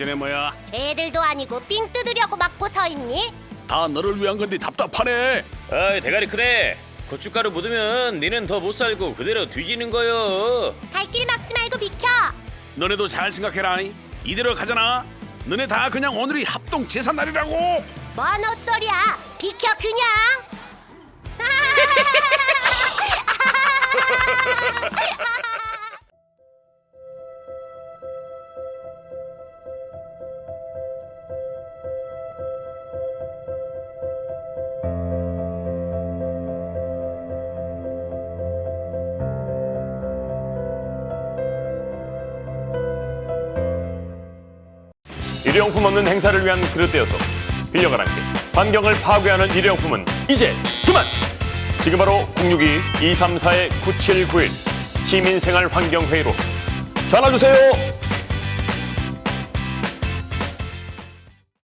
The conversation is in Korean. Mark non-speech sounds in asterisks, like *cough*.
작전이 뭐야? 애들도 아니고 삥 뜯으려고 막고 서 있니? 다 너를 위한 건데 답답하네. 아이 대가리 크네 고춧가루 묻으면 니는 더 못 살고 그대로 뒤지는 거요 갈 길 막지 말고 비켜. 너네도 잘 생각해라. 이대로 가잖아. 너네 다 그냥 오늘이 합동 제사 날이라고. 뭔 헛소리야? 비켜 그냥. *laughs* *laughs* 일회용품 없는 행사를 위한 그릇되어서 빌려가라 함께 환경을 파괴하는 일회용품은 이제 그만! 지금 바로 062-234-9791 시민생활환경회의로 전화 주세요.